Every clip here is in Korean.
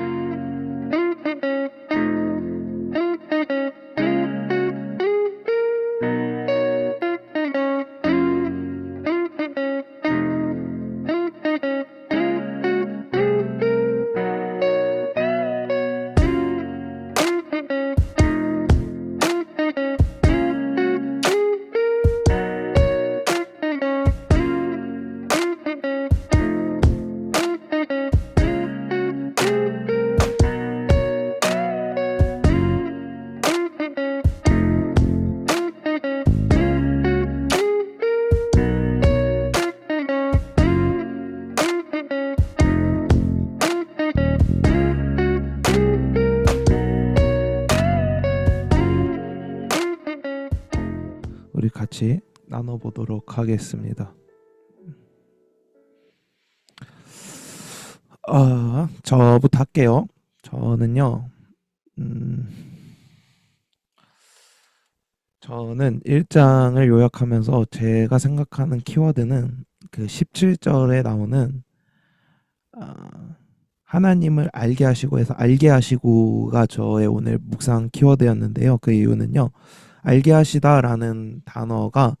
우 같이 나눠보도록 하겠습니다. 아, 저부터 할게요. 저는요, 음, 저는 1장을 요약하면서 제가 생각하는 키워드는 그 17절에 나오는 아, 하나님을 알게 하시고 해서 알게 하시고가 저의 오늘 묵상 키워드였는데요. 그 이유는요. 알게 하시다라는 단어가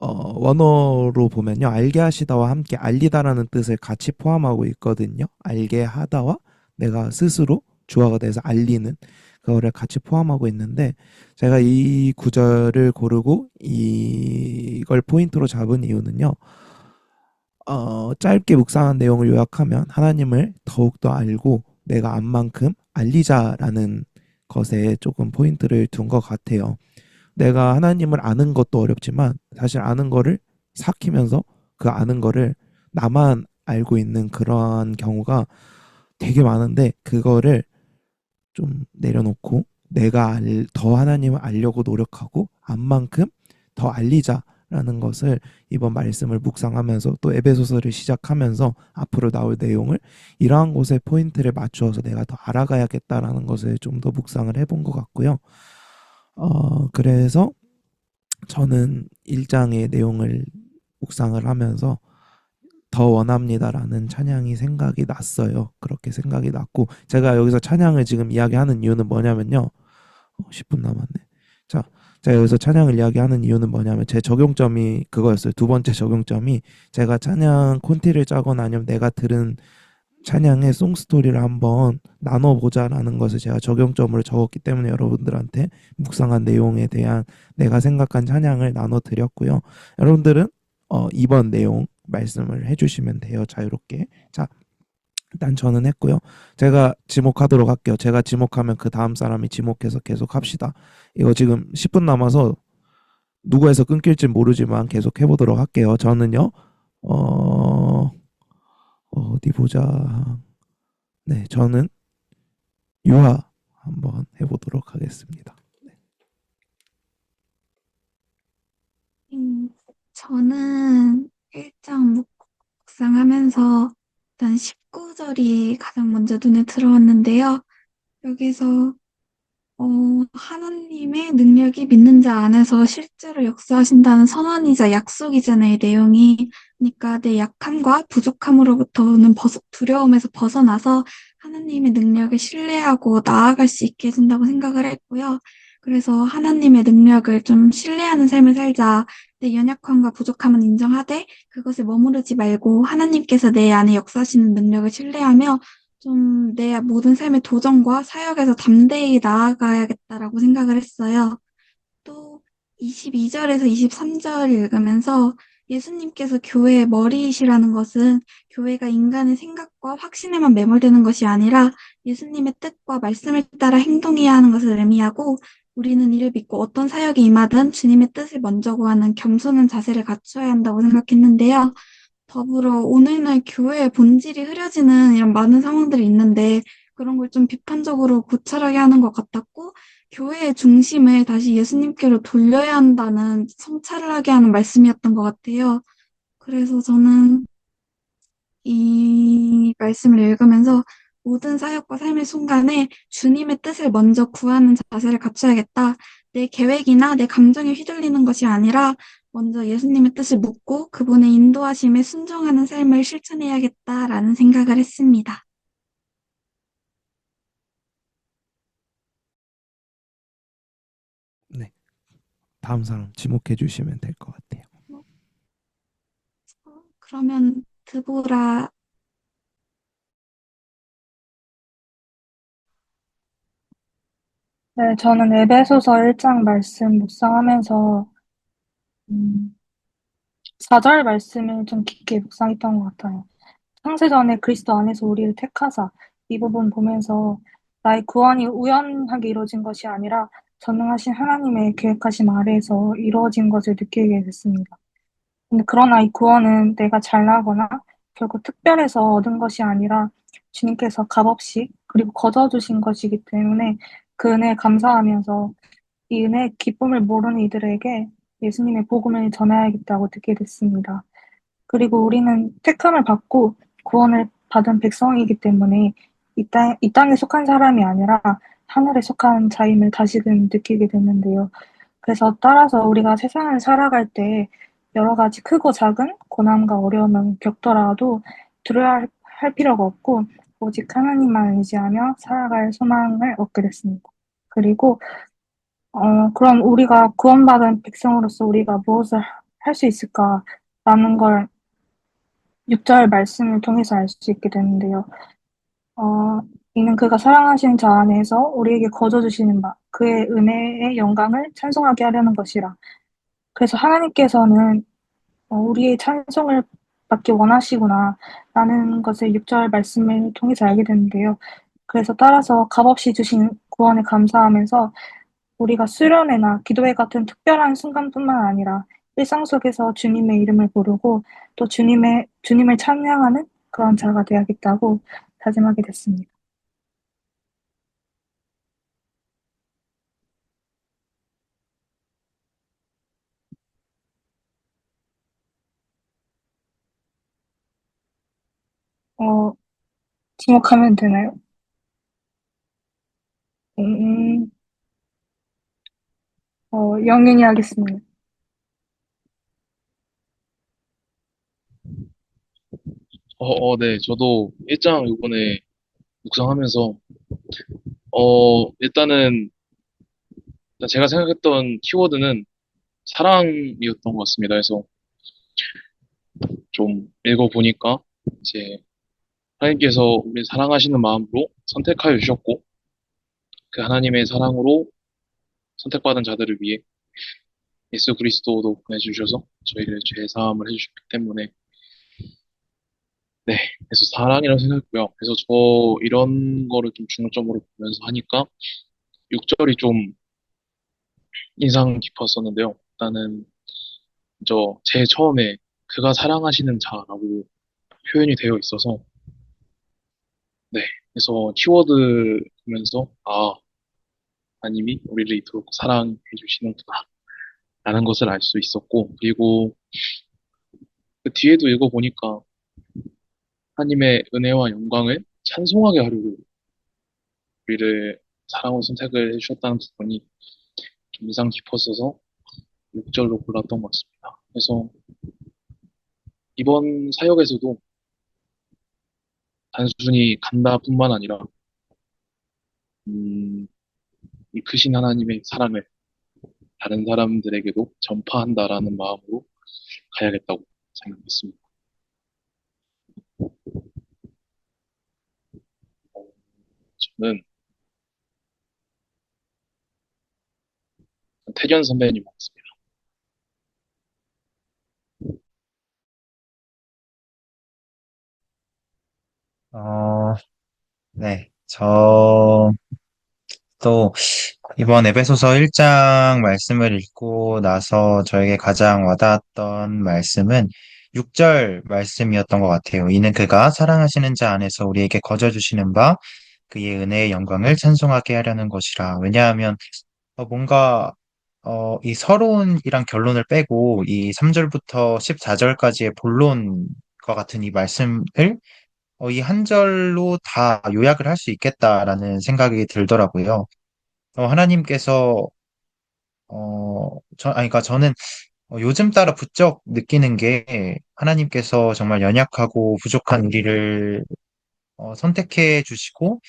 어, 원어로 보면요. 알게 하시다와 함께 알리다라는 뜻을 같이 포함하고 있거든요. 알게 하다와 내가 스스로 주어가 돼서 알리는 그거를 같이 포함하고 있는데 제가 이 구절을 고르고 이걸 포인트로 잡은 이유는요. 어, 짧게 묵상한 내용을 요약하면 하나님을 더욱더 알고 내가 안 만큼 알리자라는 것에 조금 포인트를 둔 것 같아요. 내가 하나님을 아는 것도 어렵지만 사실 아는 거를 삭히면서 그 아는 거를 나만 알고 있는 그러한 경우가 되게 많은데 그거를 좀 내려놓고 내가 알, 더 하나님을 알려고 노력하고 안만큼 더 알리자 라는 것을 이번 말씀을 묵상하면서 또 에베소서를 시작하면서 앞으로 나올 내용을 이러한 곳에 포인트를 맞추어서 내가 더 알아가야겠다라는 것을 좀 더 묵상을 해본 것 같고요. 어, 그래서 저는 1장의 내용을 묵상을 하면서 더 원합니다라는 찬양이 생각이 났어요. 그렇게 생각이 났고 제가 여기서 찬양을 지금 이야기하는 이유는 뭐냐면요. 어, 10분 남았네. 자, 제가 여기서 찬양을 이야기하는 이유는 뭐냐면 제 적용점이 그거였어요. 두 번째 적용점이 제가 찬양 콘티를 짜거나 아니면 내가 들은 찬양의 송스토리를 한번 나눠보자라는 것을 제가 적용점으로 적었기 때문에 여러분들한테 묵상한 내용에 대한 내가 생각한 찬양을 나눠드렸고요. 여러분들은 어, 이번 내용 말씀을 해주시면 돼요. 자유롭게. 자, 일단 저는 했고요. 제가 지목하도록 할게요. 제가 지목하면 그 다음 사람이 지목해서 계속 합시다. 이거 지금 10분 남아서 누구에서 끊길지 모르지만 계속 해보도록 할게요. 저는요, 어, 어디 보자. 네, 저는 유화 한번 해보도록 하겠습니다. 음, 저는 1장 묵상하면서 19절이 가장 먼저 눈에 들어왔는데요. 여기서 어, 하나님의 능력이 믿는 자 안에서 실제로 역사하신다는 선언이자 약속이잖아요, 이 내용이. 그러니까 내 약함과 부족함으로부터 오는 벗- 두려움에서 벗어나서 하나님의 능력을 신뢰하고 나아갈 수 있게 해준다고 생각을 했고요. 그래서 하나님의 능력을 좀 신뢰하는 삶을 살자. 내 연약함과 부족함은 인정하되 그것에 머무르지 말고 하나님께서 내 안에 역사하시는 능력을 신뢰하며 좀 내 모든 삶의 도전과 사역에서 담대히 나아가야겠다라고 생각을 했어요. 또 22절에서 23절 읽으면서 예수님께서 교회의 머리이시라는 것은 교회가 인간의 생각과 확신에만 매몰되는 것이 아니라 예수님의 뜻과 말씀을 따라 행동해야 하는 것을 의미하고 우리는 이를 믿고 어떤 사역이 임하든 주님의 뜻을 먼저 구하는 겸손한 자세를 갖춰야 한다고 생각했는데요. 더불어 오늘날 교회의 본질이 흐려지는 이런 많은 상황들이 있는데 그런 걸 좀 비판적으로 고찰하게 하는 것 같았고 교회의 중심을 다시 예수님께로 돌려야 한다는 성찰을 하게 하는 말씀이었던 것 같아요. 그래서 저는 이 말씀을 읽으면서 모든 사역과 삶의 순간에 주님의 뜻을 먼저 구하는 자세를 갖춰야겠다. 내 계획이나 내 감정에 휘둘리는 것이 아니라 먼저 예수님의 뜻을 묻고 그분의 인도하심에 순종하는 삶을 실천해야겠다라는 생각을 했습니다. 네. 다음 사람 지목해 주시면 될 것 같아요. 어, 그러면 드보라 네, 저는 에베소서 1장 말씀 묵상하면서 음, 4절 말씀을 좀 깊게 묵상했던 것 같아요. 창세전에 그리스도 안에서 우리를 택하사 이 부분 보면서 나의 구원이 우연하게 이루어진 것이 아니라 전능하신 하나님의 계획하심 아래에서 이루어진 것을 느끼게 됐습니다. 근데 그러나 이 구원은 내가 잘나거나 결국 특별해서 얻은 것이 아니라 주님께서 값없이 그리고 거저 주신 것이기 때문에 그 은혜에 감사하면서 이 은혜의 기쁨을 모르는 이들에게 예수님의 복음을 전해야겠다고 듣게 됐습니다. 그리고 우리는 택함을 받고 구원을 받은 백성이기 때문에 이 땅, 이 땅에 속한 사람이 아니라 하늘에 속한 자임을 다시금 느끼게 됐는데요. 그래서 따라서 우리가 세상을 살아갈 때 여러 가지 크고 작은 고난과 어려움을 겪더라도 두려워할 할 필요가 없고 오직 하나님만 의지하며 살아갈 소망을 얻게 됐습니다. 그리고 어, 그럼 우리가 구원받은 백성으로서 우리가 무엇을 할 수 있을까라는 걸 6절 말씀을 통해서 알 수 있게 되는데요. 어, 이는 그가 사랑하신 자 안에서 우리에게 거저 주시는 바, 그의 은혜의 영광을 찬송하게 하려는 것이라. 그래서 하나님께서는 어, 우리의 찬송을 받기 원하시구나, 라는 것을 6절 말씀을 통해서 알게 되는데요. 그래서 따라서 값없이 주신 구원에 감사하면서 우리가 수련회나 기도회 같은 특별한 순간뿐만 아니라 일상 속에서 주님의 이름을 부르고 또 주님의, 주님을 찬양하는 그런 자가 되야겠다고 다짐하게 됐습니다. 어, 지목하면 되나요? 음, 어, 영윤이 하겠습니다. 어, 어, 네. 저도 일장 요번에 묵상하면서, 어, 일단은, 일단 제가 생각했던 키워드는 사랑이었던 것 같습니다. 그래서 좀 읽어보니까, 이제, 하나님께서 우리 사랑하시는 마음으로 선택하여 주셨고, 그 하나님의 사랑으로 선택받은 자들을 위해 예수 그리스도도 보내주셔서 저희를 죄 사함을 해주셨기 때문에, 네. 그래서 사랑이라고 생각했고요. 그래서 저 이런 거를 좀 중점으로 보면서 하니까 6절이 좀 인상 깊었었는데요. 일단은 저 제일 처음에 그가 사랑하시는 자라고 표현이 되어 있어서 네. 그래서 키워드 보면서 아, 하나님이 우리를 이토록 사랑해 주시는구나 라는 것을 알 수 있었고 그리고 그 뒤에도 읽어보니까 하나님의 은혜와 영광을 찬송하게 하려고 우리를 사랑으로 선택을 해주셨다는 부분이 좀 인상 깊었어서 6절로 골랐던 것 같습니다. 그래서 이번 사역에서도 단순히 간다뿐만 아니라 음, 이 크신 하나님의 사랑을 다른 사람들에게도 전파한다라는 마음으로 가야겠다고 생각했습니다. 어, 저는 태견 선배님 같습니다. 어, 네. 저, 또, 이번 에베소서 1장 말씀을 읽고 나서 저에게 가장 와닿았던 말씀은 6절 말씀이었던 것 같아요. 이는 그가 사랑하시는 자 안에서 우리에게 거저 주시는 바, 그의 은혜의 영광을 찬송하게 하려는 것이라. 왜냐하면, 어, 뭔가, 어, 이 서론이랑 결론을 빼고 이 3절부터 14절까지의 본론과 같은 이 말씀을 어, 이 한 절로 다 요약을 할 수 있겠다라는 생각이 들더라고요. 어, 하나님께서, 어, 저, 아니, 그러니까 저는 어, 요즘 따라 부쩍 느끼는 게 하나님께서 정말 연약하고 부족한 우리를 어, 선택해 주시고,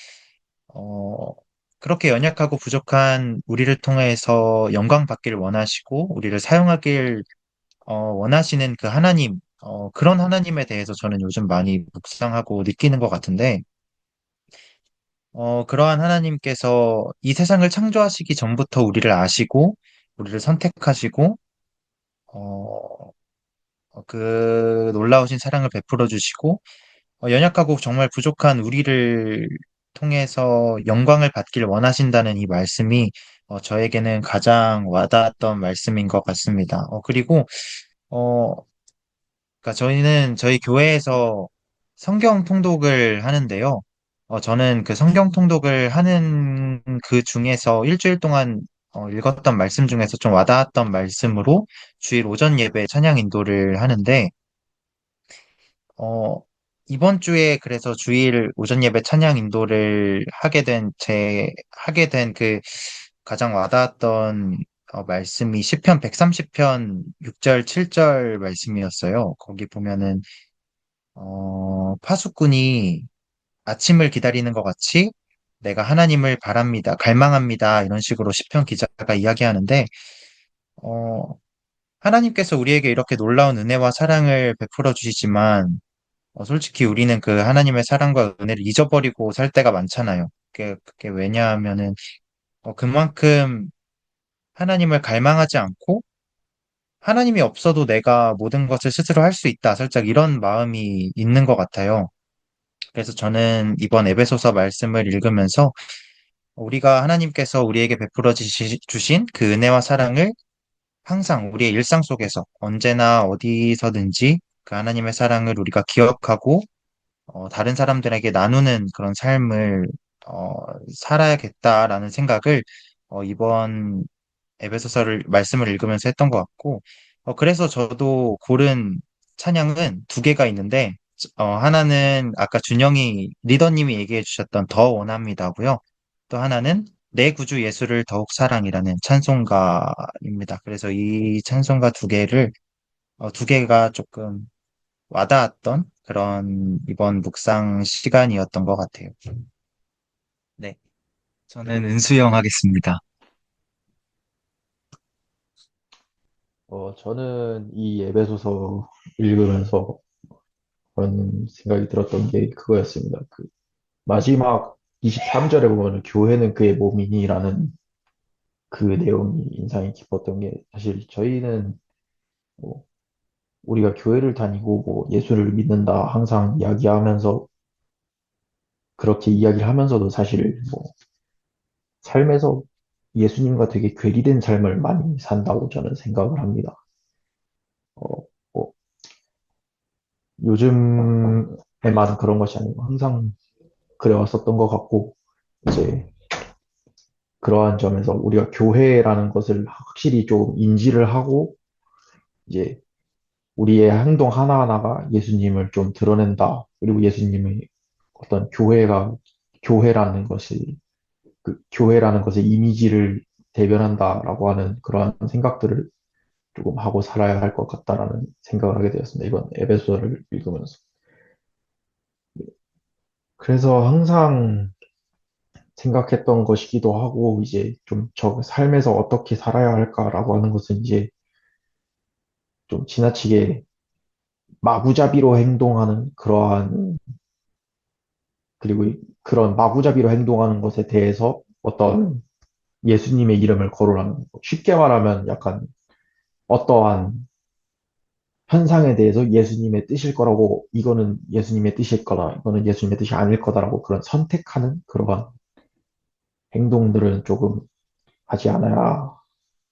어, 그렇게 연약하고 부족한 우리를 통해서 영광 받기를 원하시고 우리를 사용하길 어, 원하시는 그 하나님, 어, 그런 하나님에 대해서 저는 요즘 많이 묵상하고 느끼는 것 같은데, 어, 그러한 하나님께서 이 세상을 창조하시기 전부터 우리를 아시고, 우리를 선택하시고, 어, 어, 그 놀라우신 사랑을 베풀어 주시고, 어, 연약하고 정말 부족한 우리를 통해서 영광을 받길 원하신다는 이 말씀이 어, 저에게는 가장 와닿았던 말씀인 것 같습니다. 어, 그리고 어, 그러니까 저희는 저희 교회에서 성경 통독을 하는데요. 어, 저는 그 성경 통독을 하는 그 중에서 일주일 동안 어, 읽었던 말씀 중에서 좀 와닿았던 말씀으로 주일 오전 예배 찬양 인도를 하는데, 어, 이번 주에 그래서 주일 오전 예배 찬양 인도를 하게 된 제, 하게 된 그 가장 와닿았던 어, 말씀이 시편 130편 6절, 7절 말씀이었어요. 거기 보면은 어, 파수꾼이 아침을 기다리는 것 같이 내가 하나님을 바랍니다, 갈망합니다. 이런 식으로 시편 기자가 이야기하는데, 어, 하나님께서 우리에게 이렇게 놀라운 은혜와 사랑을 베풀어 주시지만, 어, 솔직히 우리는 그 하나님의 사랑과 은혜를 잊어버리고 살 때가 많잖아요. 그게, 그게 왜냐하면은, 어, 그만큼 하나님을 갈망하지 않고, 하나님이 없어도 내가 모든 것을 스스로 할 수 있다. 살짝 이런 마음이 있는 것 같아요. 그래서 저는 이번 에베소서 말씀을 읽으면서 우리가 하나님께서 우리에게 베풀어 주신 그 은혜와 사랑을 항상 우리의 일상 속에서 언제나 어디서든지 그 하나님의 사랑을 우리가 기억하고 어, 다른 사람들에게 나누는 그런 삶을 어, 살아야겠다라는 생각을 어, 이번 에베소서를 말씀을 읽으면서 했던 것 같고 어, 그래서 저도 고른 찬양은 두 개가 있는데 어, 하나는 아까 준영이 리더님이 얘기해 주셨던 더 원합니다고요. 또 하나는 내 구주 예수를 더욱 사랑이라는 찬송가입니다. 그래서 이 찬송가 두 개를 어, 두 개가 조금 와닿았던 그런 이번 묵상 시간이었던 것 같아요. 네, 저는 은수영 하겠습니다. 어, 저는 이 에베소서 읽으면서 그런 생각이 들었던 게 그거였습니다. 그 마지막 23절에 보면 교회는 그의 몸이니라는 그 내용이 인상이 깊었던 게 사실 저희는 뭐 우리가 교회를 다니고 뭐 예수를 믿는다 항상 이야기하면서 그렇게 이야기를 하면서도 사실 뭐 삶에서 예수님과 되게 괴리된 삶을 많이 산다고 저는 생각을 합니다. 어, 뭐 요즘에만 그런 것이 아니고 항상 그래왔었던 것 같고 이제 그러한 점에서 우리가 교회라는 것을 확실히 좀 인지를 하고 이제 우리의 행동 하나하나가 예수님을 좀 드러낸다. 그리고 예수님의 어떤 교회가 교회라는 것이 그 교회라는 것의 이미지를 대변한다라고 하는 그러한 생각들을 조금 하고 살아야 할 것 같다라는 생각을 하게 되었습니다. 이번 에베소서를 읽으면서. 그래서 항상 생각했던 것이기도 하고, 이제 좀 저 삶에서 어떻게 살아야 할까라고 하는 것은 이제 좀 지나치게 마구잡이로 행동하는 그러한, 그리고 이- 그런 마구잡이로 행동하는 것에 대해서 어떤 예수님의 이름을 거론하는, 거. 쉽게 말하면 약간 어떠한 현상에 대해서 예수님의 뜻일 거라고, 이거는 예수님의 뜻일 거다, 이거는 예수님의 뜻이 아닐 거다라고 그런 선택하는 그러한 행동들은 조금 하지 않아야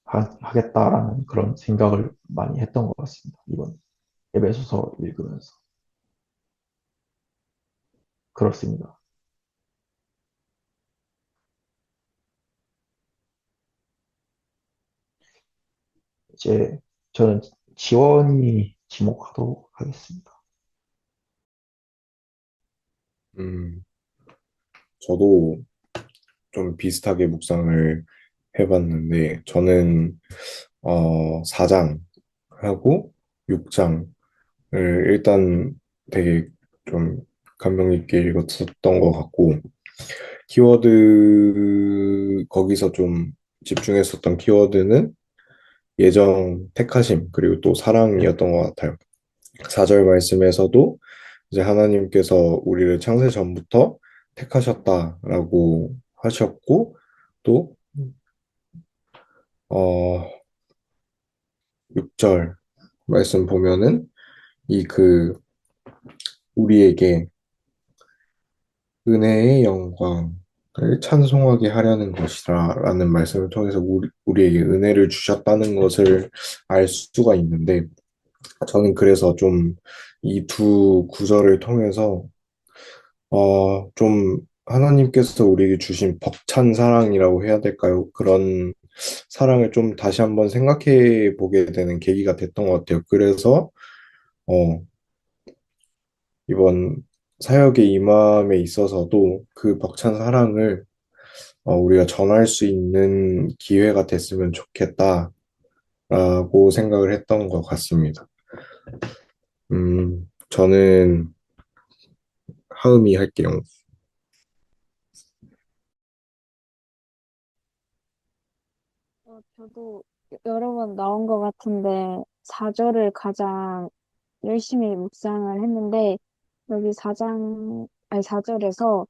하, 하겠다라는 그런 생각을 많이 했던 것 같습니다. 이번 에베소서 읽으면서. 그렇습니다. 이제 저는 지원이 지목하도록 하겠습니다. 음, 저도 좀 비슷하게 묵상을 해봤는데, 저는, 어, 4장하고 6장을 일단 되게 좀 감명 깊게 읽었었던 것 같고, 키워드, 거기서 좀 집중했었던 키워드는 예정, 택하심, 그리고 또 사랑이었던 것 같아요. 4절 말씀에서도 이제 하나님께서 우리를 창세 전부터 택하셨다라고 하셨고, 또, 어, 6절 말씀 보면은 이 그 우리에게 은혜의 영광을 찬송하게 하려는 것이라 라는 말씀을 통해서 우리, 우리에게 은혜를 주셨다는 것을 알 수가 있는데 저는 그래서 좀 이 두 구절을 통해서 어, 좀 하나님께서 우리에게 주신 벅찬 사랑이라고 해야 될까요? 그런 사랑을 좀 다시 한번 생각해 보게 되는 계기가 됐던 것 같아요. 그래서 어, 이번 사역의 임함에 있어서도 그 벅찬 사랑을 어, 우리가 전할 수 있는 기회가 됐으면 좋겠다라고 생각을 했던 것 같습니다. 음, 저는 하음이 할게요. 어, 저도 여러 번 나온 것 같은데 4절을 가장 열심히 묵상을 했는데 여기 4장 아니 4절에서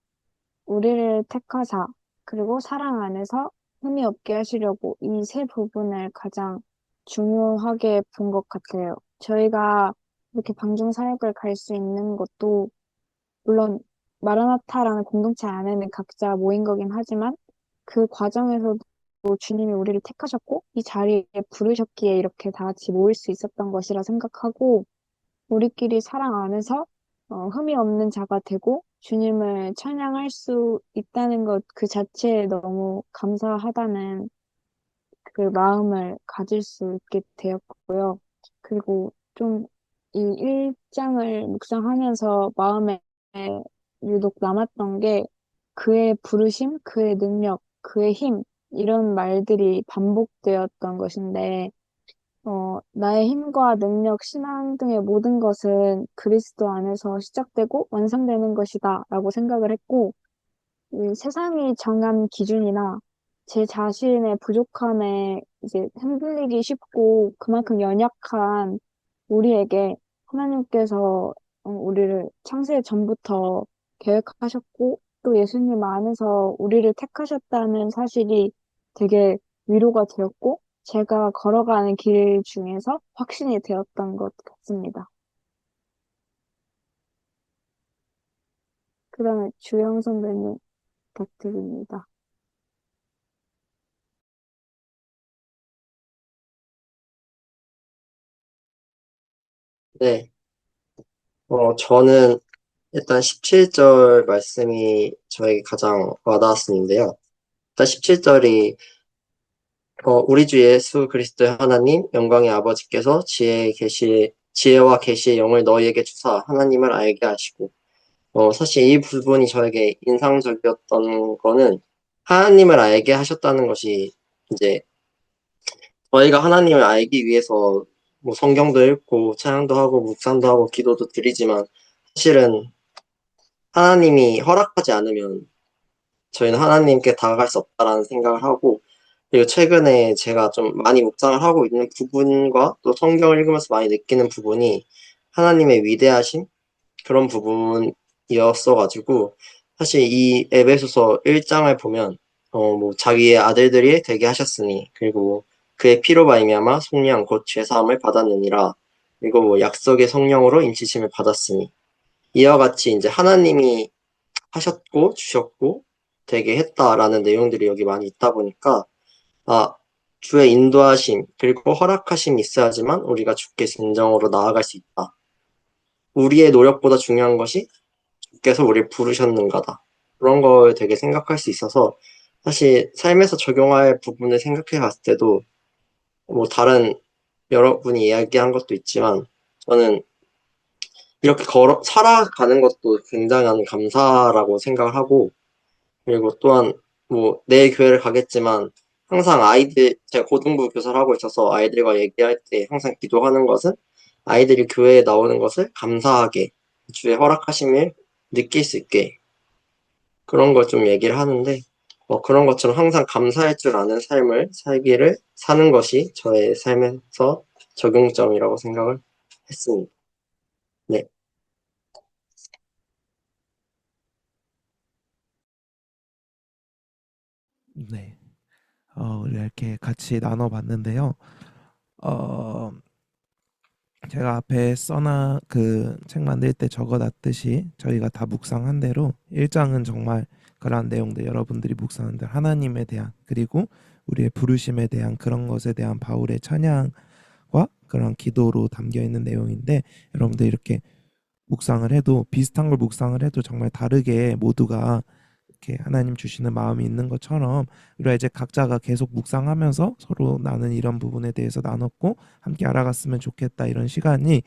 우리를 택하사 그리고 사랑 안에서 흠이 없게 하시려고 이 세 부분을 가장 중요하게 본 것 같아요. 저희가 이렇게 방중 사역을 갈 수 있는 것도 물론 마라나타라는 공동체 안에는 각자 모인 거긴 하지만 그 과정에서도 주님이 우리를 택하셨고 이 자리에 부르셨기에 이렇게 다 같이 모일 수 있었던 것이라 생각하고 우리끼리 사랑 안에서 어, 흠이 없는 자가 되고 주님을 찬양할 수 있다는 것 그 자체에 너무 감사하다는 그 마음을 가질 수 있게 되었고요. 그리고 좀이 1장을 묵상하면서 마음에 유독 남았던 게 그의 부르심, 그의 능력, 그의 힘, 이런 말들이 반복되었던 것인데, 어, 나의 힘과 능력, 신앙 등의 모든 것은 그리스도 안에서 시작되고 완성되는 것이다 라고 생각을 했고, 이 세상이 정한 기준이나 제 자신의 부족함에 이제 흔들리기 쉽고 그만큼 연약한 우리에게 하나님께서 어, 우리를 창세 전부터 계획하셨고 또 예수님 안에서 우리를 택하셨다는 사실이 되게 위로가 되었고 제가 걸어가는 길 중에서 확신이 되었던 것 같습니다. 그 다음에 주영 선배님 부탁드립니다. 네. 어, 저는 일단 17절 말씀이 저에게 가장 와닿았었는데요. 일단 17절이 어, 우리 주 예수 그리스도의 하나님 영광의 아버지께서 지혜의 계시 지혜와 계시의 영을 너희에게 주사 하나님을 알게 하시고 어, 사실 이 부분이 저에게 인상적이었던 거는 하나님을 알게 하셨다는 것이 이제 저희가 하나님을 알기 위해서 뭐 성경도 읽고 찬양도 하고 묵상도 하고 기도도 드리지만 사실은 하나님이 허락하지 않으면 저희는 하나님께 다가갈 수 없다라는 생각을 하고 그리고 최근에 제가 좀 많이 묵상을 하고 있는 부분과 또 성경을 읽으면서 많이 느끼는 부분이 하나님의 위대하심 그런 부분이었어가지고 사실 이 에베소서 1장을 보면 어 뭐 자기의 아들들이 되게 하셨으니 그리고 그의 피로 말미암아 속량 곧 죄사함을 받았느니라. 그리고 뭐 약속의 성령으로 인치심을 받았으니. 이와 같이 이제 하나님이 하셨고 주셨고 되게 했다라는 내용들이 여기 많이 있다 보니까 아 주의 인도하심 그리고 허락하심이 있어야지만 우리가 주께 진정으로 나아갈 수 있다. 우리의 노력보다 중요한 것이 주께서 우리를 부르셨는가다. 그런 걸 되게 생각할 수 있어서 사실 삶에서 적용할 부분을 생각해 봤을 때도 뭐 다른 여러분이 이야기한 것도 있지만 저는 이렇게 걸어 살아가는 것도 굉장한 감사라고 생각을 하고 그리고 또한 뭐 내 교회를 가겠지만 항상 아이들 제가 고등부 교사를 하고 있어서 아이들과 얘기할 때 항상 기도하는 것은 아이들이 교회에 나오는 것을 감사하게 주의 허락하심을 느낄 수 있게 그런 걸 좀 얘기를 하는데 뭐 그런 것처럼 항상 감사할 줄 아는 삶을 살기를 사는 것이 저의 삶에서 적용점이라고 생각을 했습니다. 네. 네. 어, 이렇게 같이 나눠봤는데요. 어, 제가 앞에 써나 그 책 만들 때 적어놨듯이 저희가 다 묵상한 대로 1장은 정말 그러한 내용들 여러분들이 묵상한 대로 하나님에 대한 그리고 우리의 부르심에 대한 그런 것에 대한 바울의 찬양과 그런 기도로 담겨 있는 내용인데 여러분들 이렇게 묵상을 해도 비슷한 걸 묵상을 해도 정말 다르게 모두가 이렇게 하나님 주시는 마음이 있는 것처럼 우리가 이제 각자가 계속 묵상하면서 서로 나는 이런 부분에 대해서 나눴고 함께 알아갔으면 좋겠다 이런 시간이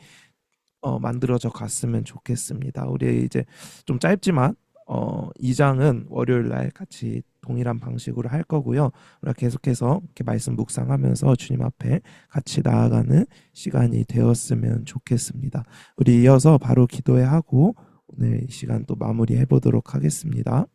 어, 만들어져 갔으면 좋겠습니다. 우리 이제 좀 짧지만 어, 2장은 월요일 날 같이 동일한 방식으로 할 거고요. 우리가 계속해서 이렇게 말씀 묵상하면서 주님 앞에 같이 나아가는 시간이 되었으면 좋겠습니다. 우리 이어서 바로 기도회 하고 오늘 이 시간 또 마무리해 보도록 하겠습니다.